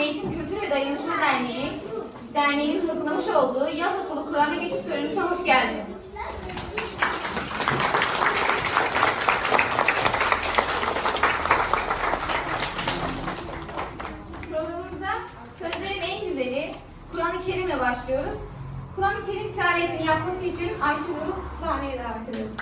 Eğitim Kültür ve Dayanışma Derneği Derneği'nin hazırlamış olduğu yaz okulu Kur'an'a geçiş törenimize hoş geldiniz. Programımıza sözlerin en güzeli Kur'an-ı Kerim'le başlıyoruz. Kur'an-ı Kerim tilavetini yapması için Ayşenur'u sahneye davet ediyorum.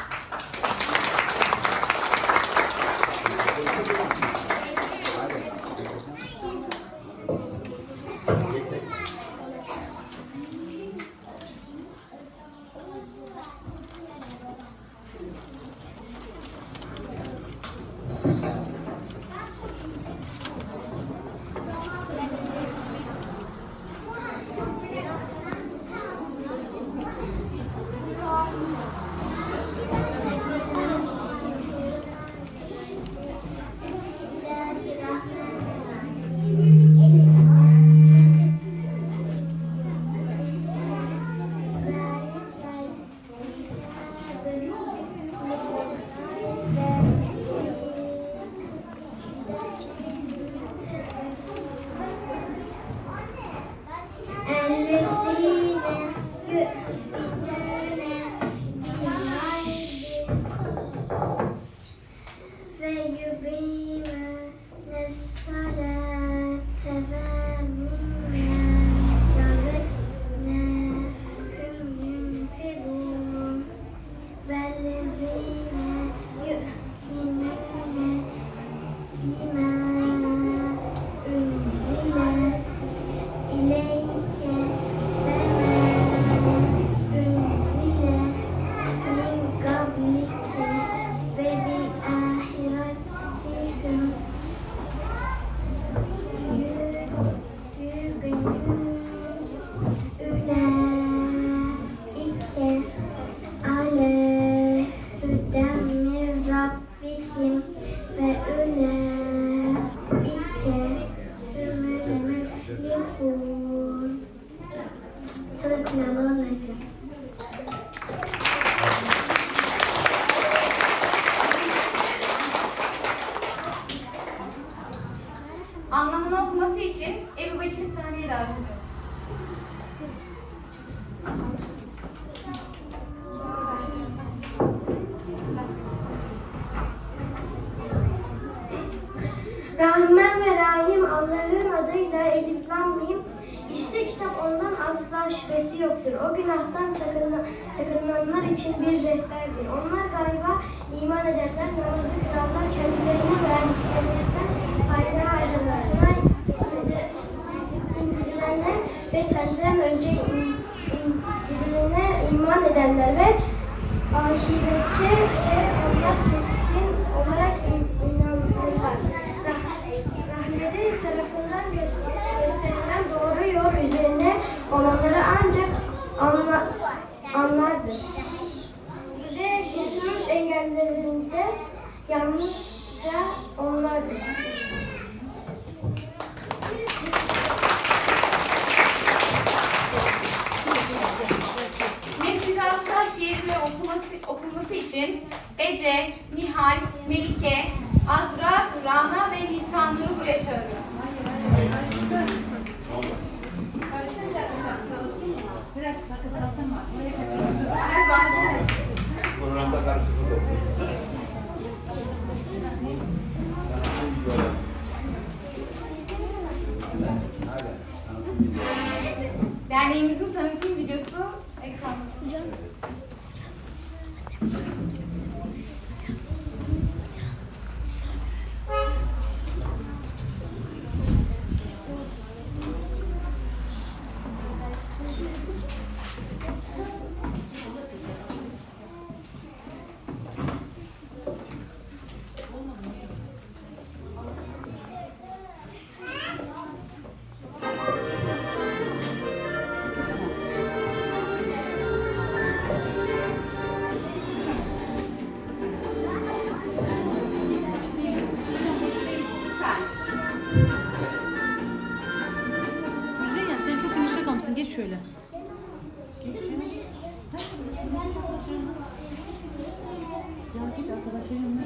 Allah'ın adıyla Elif Lam Mim. İşte kitap ondan asla şüphesi yoktur. O günahtan sakına, sakınanlar için bir rehberdir. Onlar galiba iman ederler, namazı kılarlar, kendilerine verdiklerinden fayda harcarlar. Sana indirilenler ve senden önce in- indirilene iman edenler ve ahirete ve Allah keskin tarafından göster- gösterilen doğru yol üzerine olanları ancak anla, anlardır. Ve getirmiş engellerinde yalnızca onlardır. Mescid-i Aksa şiiri ve okunması, okunması için Ece, Nihal, Arkadaşlarım mı?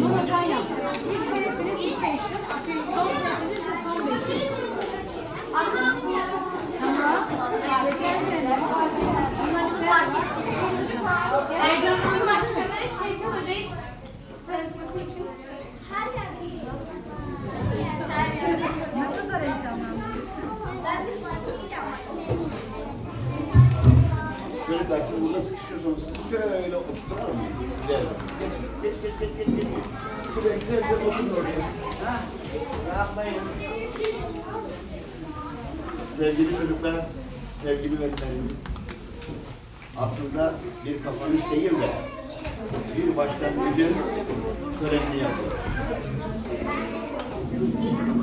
Numaradan yaptım. İlk senetiniz ilk beş yıl, sen Erdoğan Hanım Çocuklar siz burada sıkışıyorsunuz. Siz şöyle oturur musunuz? Geç, geç, geç, geç. Sevgili çocuklar, sevgili velilerimiz, aslında bir kapanış değil de bir başlangıcın törenini yapıyoruz.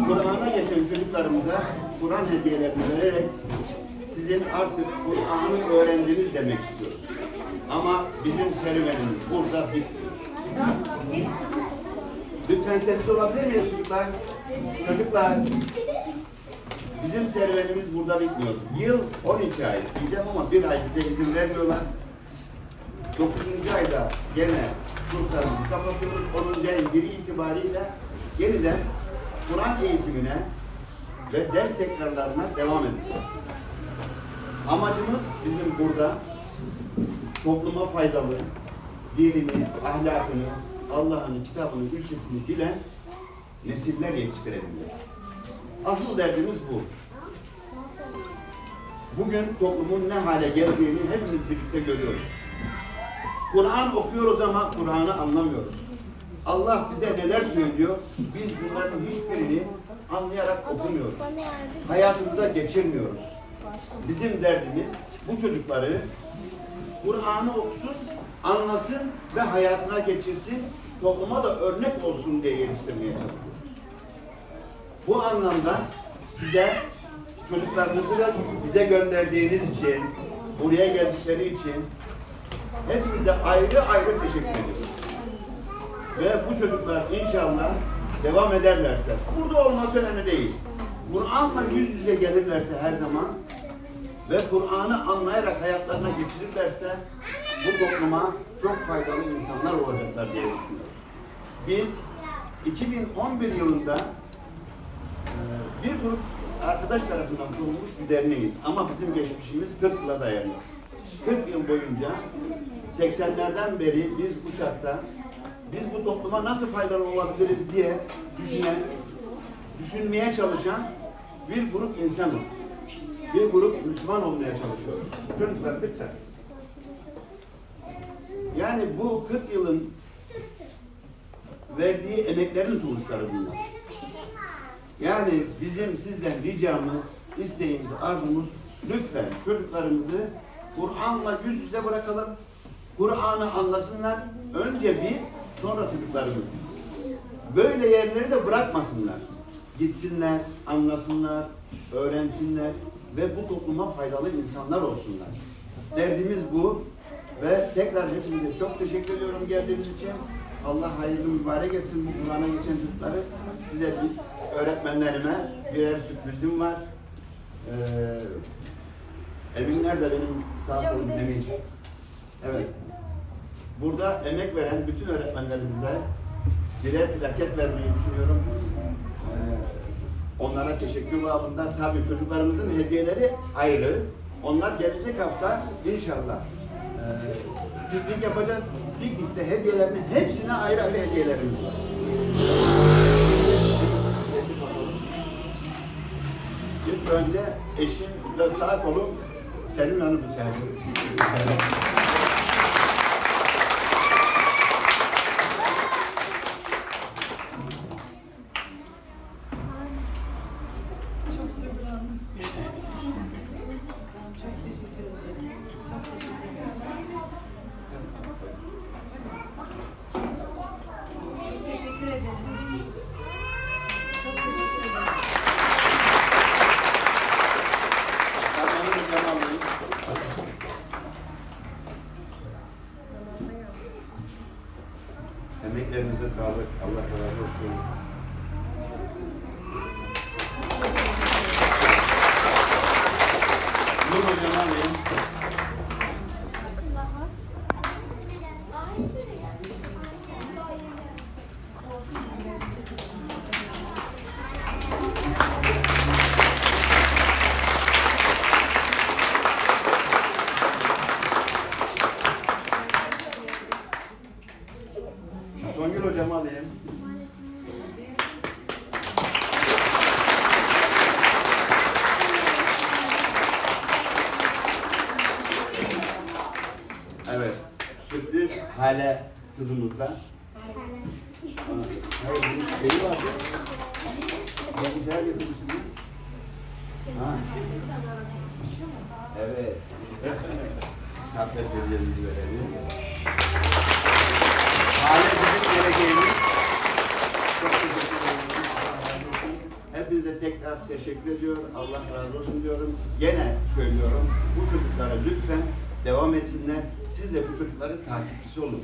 Kur'an'a geçen çocuklarımıza Kur'an hediyelerini vererek sizin artık Kur'an'ı öğrendiniz demek istiyoruz. Ama bizim serüvenimiz burada bitmiyor. Lütfen sessiz olabilir miyiz çocuklar? Çocuklar, bizim serüvenimiz burada bitmiyor. Yıl 12 ay diyeceğim ama bir ay bize izin vermiyorlar. 9. ayda gene kurslarımızı kapatıyoruz. 10. ayın biri itibariyle yeniden Kur'an eğitimine ve ders tekrarlarına devam edeceğiz. Amacımız bizim burada topluma faydalı, dinini, ahlakını, Allah'ın kitabını, ülkesini bilen nesiller yetiştirebilmek. Asıl derdimiz bu. Bugün toplumun ne hale geldiğini hepimiz birlikte görüyoruz. Kur'an okuyoruz ama Kur'an'ı anlamıyoruz. Allah bize neler söylüyor, biz bunların hiçbirini anlayarak okumuyoruz. Hayatımıza geçirmiyoruz. Bizim derdimiz bu çocukları Kur'an'ı okusun, anlasın ve hayatına geçirsin, topluma da örnek olsun diye yetiştirmeye çalışıyoruz. Bu anlamda size çocuklarınızı da bize gönderdiğiniz için, buraya geldikleri için hepinize ayrı ayrı teşekkür ediyorum. Ve bu çocuklar inşallah devam ederlerse, burada olması önemli değil. Kur'an'la yüz yüze gelirlerse her zaman ve Kur'an'ı anlayarak hayatlarına geçirirlerse bu topluma çok faydalı insanlar olacaklar diye düşünüyorum. Biz 2011 yılında e, bir grup arkadaş tarafından kurulmuş bir derneğiz. Ama bizim geçmişimiz 40 yıla dayanıyor. 40 yıl boyunca 80'lerden beri biz Uşak'ta biz bu topluma nasıl faydalı olabiliriz diye düşünen, düşünmeye çalışan bir grup insanız. Bir grup Müslüman olmaya çalışıyoruz. Çocuklar lütfen. Yani bu 40 yılın verdiği emeklerin sonuçları bunlar. Yani bizim sizden ricamız, isteğimiz, arzumuz lütfen çocuklarımızı Kur'an'la yüz yüze bırakalım. Kur'an'ı anlasınlar. Önce biz, sonra çocuklarımız. Böyle yerleri de bırakmasınlar. Gitsinler, anlasınlar, öğrensinler ve bu topluma faydalı insanlar olsunlar. Derdimiz bu ve tekrar hepinize çok teşekkür ediyorum geldiğiniz için. Allah hayırlı mübarek etsin bu Kur'an'a geçen çocukları. Size bir öğretmenlerime birer sürprizim var. Ee, Emin nerede benim sağ kolum Emin? Evet. Burada emek veren bütün öğretmenlerimize birer plaket vermeyi düşünüyorum. Ee, onlara teşekkür babında. Tabii çocuklarımızın hediyeleri ayrı. Onlar gelecek hafta inşallah piknik yapacağız. Piknikte hediyelerini hepsine ayrı ayrı hediyelerimiz var. İlk önce eşimle sağ kolum Selin Hanım içeride. Bilgisayar yapıyorsun. Ha. Evet. Kahve tezlerimizi verelim. Hale bizim geleceğimiz. Çok teşekkür ederim. Hepinize tekrar teşekkür ediyorum. Allah razı olsun diyorum. Gene söylüyorum. Bu çocuklara lütfen devam etsinler. Siz de bu çocukların takipçisi olun.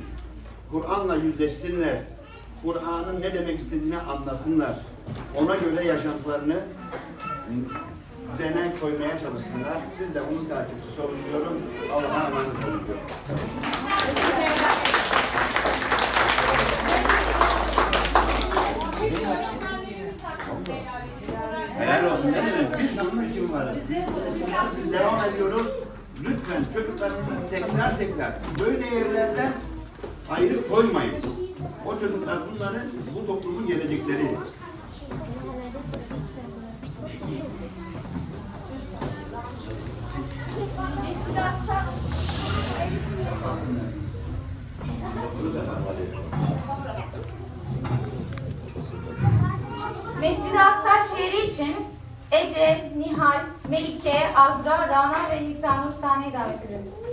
Kur'an'la yüzleşsinler. Kur'an'ın ne demek istediğini anlasınlar. Ona göre yaşantılarını düzene koymaya çalışsınlar. Siz de onun takipçisi olun. Allah'a emanet olun diyorum. Helal olsun değil mi? Biz bunun için varız. Biz devam ediyoruz. Lütfen çocuklarımızı tekrar tekrar böyle yerlerden ayrı koymayın. Çocuklar bunların bu toplumun gelecekleri. Mescid-i Aksa şehri için Ece, Nihal, Melike, Azra, Rana ve Nisanur sahneye davet ediyorum.